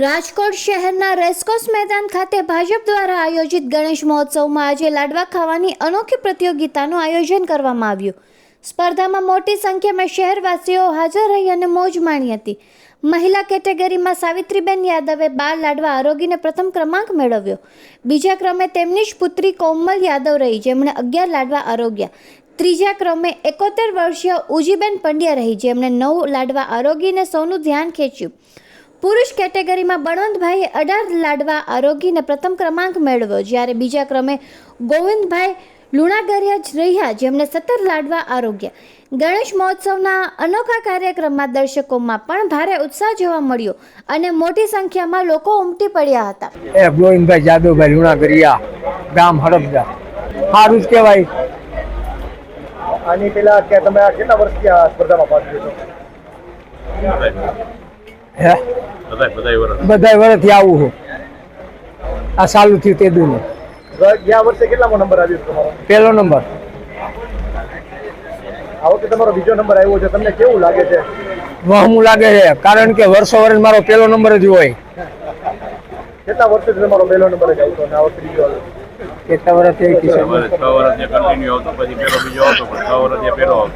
રાજકોટ શહેરના રેસકોર્સ મેદાન ખાતે ભાજપ દ્વારા આયોજિત ગણેશ મહોત્સવમાં આજે લાડવા ખાવાની અનોખી પ્રતિયોગિતાનું આયોજન કરવામાં આવ્યું. સ્પર્ધામાં મોટી સંખ્યામાં શહેરવાસીઓ હાજર રહી અને મોજ માણી હતી. મહિલા કેટેગરીમાં સાવિત્રીબેન યાદવે બાર લાડવા આરોગીને પ્રથમ ક્રમાંક મેળવ્યો. બીજા ક્રમે તેમની જ પુત્રી કોમલ યાદવ રહી, જેમણે અગિયાર લાડવા આરોગ્યા. ત્રીજા ક્રમે એકોતેર વર્ષીય ઉજીબેન પંડ્યા રહી, જેમણે નવ લાડવા આરોગીને સૌનું ધ્યાન ખેંચ્યું. પુરુષ કેટેગરીમાં બળવંતભાઈએ અઢાર લાડવા આરોગીને પ્રથમ ક્રમાંક મેળવ્યો. જ્યારે બીજા ક્રમે ગોવિંદભાઈ લુણાગરિયા જ રહ્યા જેમણે સત્તર લાડવા આરોગ્યા. ગણેશ મહોત્સવના અનોખા કાર્યક્રમમાં દર્શકોમાં પણ ભારે ઉત્સાહ જોવા મળ્યો અને મોટી સંખ્યામાં લોકો ઉમટી પડ્યા હતા. એ ગોવિંદભાઈ જાદવભાઈ લુણાગરિયા ગામ હડપદા. સારું જ કહેવાય. આની પેલા કે તમે કેટલા વર્ષથી આ સ્પર્ધામાં ભાગ લીધો? હે? બધા વર્ષથી આવું હું આ સાલું થયું તે દુનું. ગયા વર્ષે કેટલામો નંબર આવ્યો તમારો? પહેલો નંબર. આ વખતે તમારો બીજો નંબર આવ્યો છે. તમને કેવું લાગે છે? વહમું લાગે છે. કારણ કે વર્ષો વર્ષ મારો પહેલો નંબર જ હોય. કેટલા વર્ષથી તમારો પહેલો નંબર જ આવતો આ વખતે બીજો કેટલા વર્ષ થઈ ગઈ છે? અમારે છ વર્ષ કન્ટિન્યુ આવતો પછી પેલો બીજો આવતો પણ છ વર્ષ જે આવતો.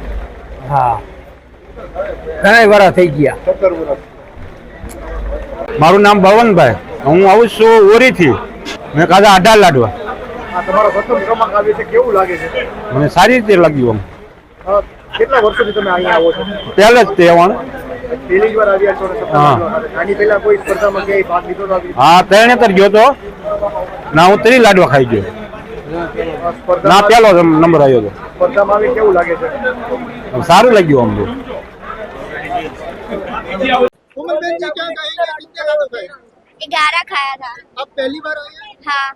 હા. ઘણા વર્ષ થઈ ગયા. સત્તર વર્ષ. મારું નામ ભવનભાઈ હું આવું છું ઓરીથી. મેં ખાધા અઢાર લાડવા. મને સારી રીતે લાગ્યું અ, કેટલા વર્ષોથી તમે અહીંયા આવો છો? આમ પહેલે જ તહેવાર પહેલી જ વાર આવ્યા છો હા. લાડવા આની પહેલા કોઈ સ્પર્ધામાં ક્યાંય ભાગ લીધો તો હા ત્રણેતર ગયો તો. ના હું ત્રી લાડવા ખાઈ ગયો. ના પહેલો નંબર આવ્યો હતો. સ્પર્ધામાં આવી કેવું લાગે છે? સારું લાગ્યું આમ તો कोमलबेन जी क्या कहेंगे कितने लाडू खाए ग्यारह खाया था। आप पहली बार आए हाँ?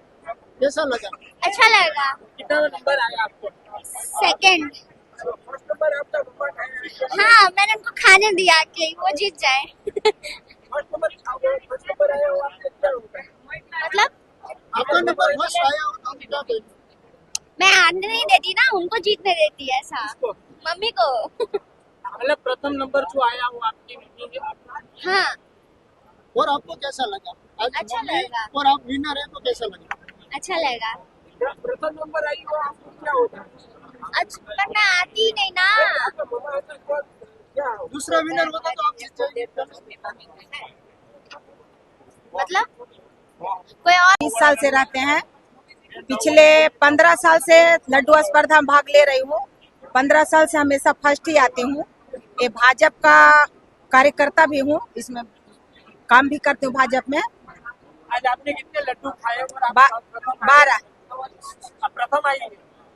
कैसा लगा? अच्छा लगा। कितना नंबर आया आपको? सेकंड नंबर आपका हाँ मैंने उनको खाने दिया कि वो जीत जाए। मतलब? आपका नंबर फ़र्स्ट आया हो तो आप क्या मैं आने नहीं देती ना उनको जीतने देती है ऐसा। मम्मी को। मतलब प्रथम नंबर जो आया हो आपकी बेटी ने, हाँ। और आपको कैसा लगा? आज अच्छा लगा। और आप विनर है तो कैसा लगा? अच्छा लगा। प्रथम नंबर आई हो आपको क्या होता? अच्छा पर मैं आती नहीं ना। दूसरा विनर होता तो आप मतलब? कोई और? बीस साल से रहते हैं। पिछले पंद्रह साल से लड्डू स्पर्धा में भाग ले रही हूँ। पंद्रह साल से हमेशा फ़र्स्ट ही आती हूँ। ये भाजपा का कार्यकर्ता भी हूँ इसमें काम भी करती हूँ भाजपा में। आज आपने कितने लड्डू खाए और बा- बारह। आप प्रथम आई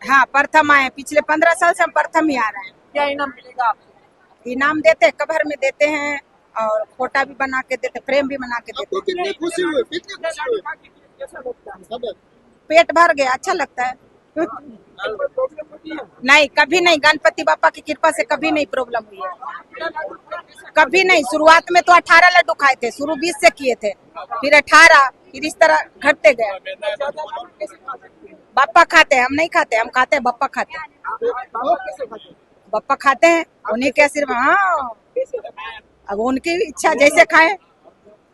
हाँ प्रथम आए। पिछले पंद्रह साल से हम प्रथम ही आ रहे हैं। क्या इनाम मिलेगा आपको? इनाम देते हैं कवर में देते हैं और फोटा भी बना के देते फ्रेम भी बना के देते आपको कितनी खुशी है खबर। पेट भर गया अच्छा लगता है। नहीं, कभी नहीं। गणपति बापा की कृपा से कभी नहीं प्रॉब्लम हुई है। कभी नहीं। शुरुआत में तो अठारह लड्डू खाए थे, शुरू बीस से किए थे। फिर अठारह, फिर इस तरह घटते गए। बापा खाते हैं, हम नहीं खाते, हम खाते हैं बप्पा खाते हैं। बप्पा खाते हैं, उन्हीं के सिर्फ़ हाँ। अब उनकी इच्छा जैसे खाएँ।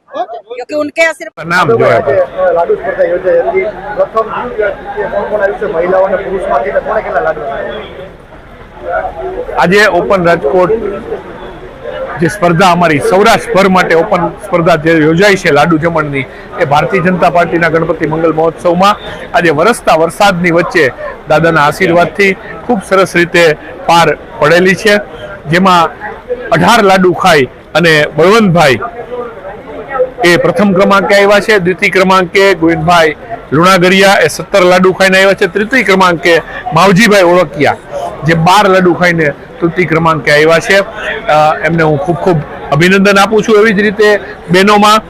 क्योंकि उनके सिर्फ નામ આજે જોયા અ, લાડુ સ્પર્ધા યોજાઈ હતી પ્રથમ દ્વિતીય, તૃતીય કોણ કોણ આવ્યું છે મહિલાઓ અને પુરુષમાંથી ને કોણે કેટલા લાડુ ખાયા? આજે ઓપન રાજકોટ જે સ્પર્ધા અમારી સૌરાષ્ટ્રભર માટે ઓપન સ્પર્ધા જે યોજાઈ છે લાડુ જમણની એ ભારતીય જનતા પાર્ટીના ગણપતિ મંગલ મહોત્સવમાં આજે વરસતા વરસાદની વચ્ચે દાદાના આશીર્વાદથી ખૂબ સરસ રીતે પાર પડેલી છે જેમાં અઢાર લાડુ ખાઈ અને બળવંતભાઈ એ પ્રથમ ક્રમાંકે આવ્યા છે. દ્વિતીય ક્રમાંકે ગોવિંદભાઈ લુણાગરિયા એ સત્તર લાડુ ખાઈને આવ્યા છે. તૃતીય ક્રમાંકે માવજીભાઈ ઓળખિયા જે બાર લાડુ ખાઈને તૃતીય ક્રમાંકે આવ્યા છે. એમને હું ખૂબ ખૂબ અભિનંદન આપું છું એવી જ રીતે બહેનોમાં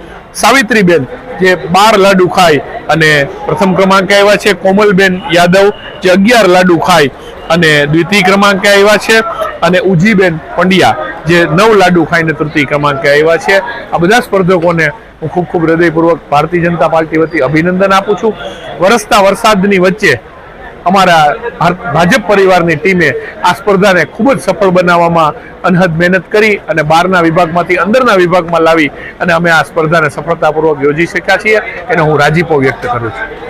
સાવિત્રીબેન જે બાર લાડુ ખાય અને પ્રથમ ક્રમાંકે આવ્યા છે. કોમલબેન યાદવ જે અગિયાર લાડુ ખાય અને દ્વિતીય ક્રમાંકે આવ્યા છે. અને ઉજીબેન પંડ્યા જે નવ લાડુ ખાઈને તૃતીય ક્રમાંકે આવ્યા છે. આ બધા સ્પર્ધકોને હું ખૂબ ખૂબ હૃદયપૂર્વક ભારતીય જનતા પાર્ટી વતી અભિનંદન આપું છું. વરસતા વરસાદની વચ્ચે અમારા ભાજપ પરિવારની ટીમે આ સ્પર્ધાને ખૂબ જ સફળ બનાવવામાં અનહદ મહેનત કરી અને બહારના વિભાગમાંથી અંદરના વિભાગમાં લાવી અને અમે આ સ્પર્ધાને સફળતાપૂર્વક યોજી શક્યા છીએ. એનો હું રાજીપો વ્યક્ત કરું છું.